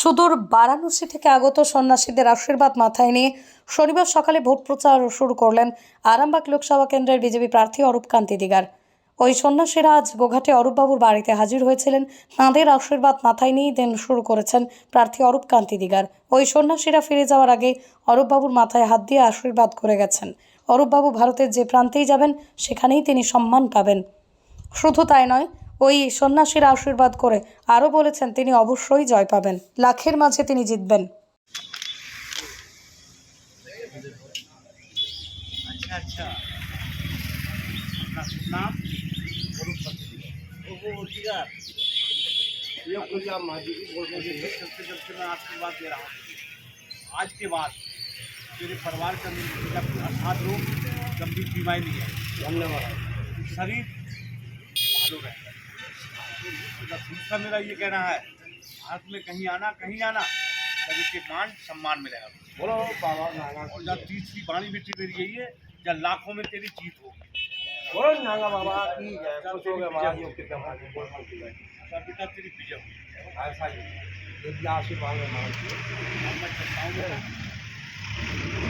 সুদূর বারাণসী থেকে আগত সন্ন্যাসীদের আশীর্বাদ মাথায় নিয়ে শনিবার সকালে ভোট প্রচার শুরু করলেন আরামবাগ লোকসভা কেন্দ্রের বিজেপি প্রার্থী অরূপ কান্তি দিগার। ওই সন্ন্যাসীরা আজ গোঘাটে অরূপবাবুর বাড়িতে হাজির হয়েছিলেন। তাঁদের আশীর্বাদ মাথায় নিয়েই দেন শুরু করেছেন প্রার্থী অরূপ কান্তি দিগার। ওই সন্ন্যাসীরা ফিরে যাওয়ার আগে অরূপবাবুর মাথায় হাত দিয়ে আশীর্বাদ করে গেছেন। অরূপবাবু ভারতের যে প্রান্তেই যাবেন, সেখানেই তিনি সম্মান পাবেন। শুধু তাই নয় ওই সন্ন্যাসীর আশীর্বাদ করে আরও বলেছেন তিনি অবশ্যই জয় পাবেন লাখের মাঝে তিনি জিতবেন अच्छा अच्छा अपना नाम और वो उठेगा ये कुछ आप माजी की बोल रहे थे सबसे जब से मैं आशीर्वाद दे रहा हूँ आज के बाद मेरे परिवार के अंदर जब अर्थात रोग गंभीर बीमारी नहीं है धन्यवाद शरीर भालो रहेगा तो दूसरा मेरा ये कहना है भारत में कहीं आना कहीं जाना सभी के मान सम्मान मिलेगा। बोलो बाबा और जब तीसरी बाणी बेटी मेरी यही है जब लाखों में तेरी जीत होगी। बोलो नागा बाबा की हो बेटा तेरी विजय होगी। ऐसा ही आशीर्वाद मैं हूँ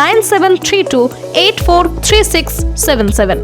nine seven three two eight four three six seven seven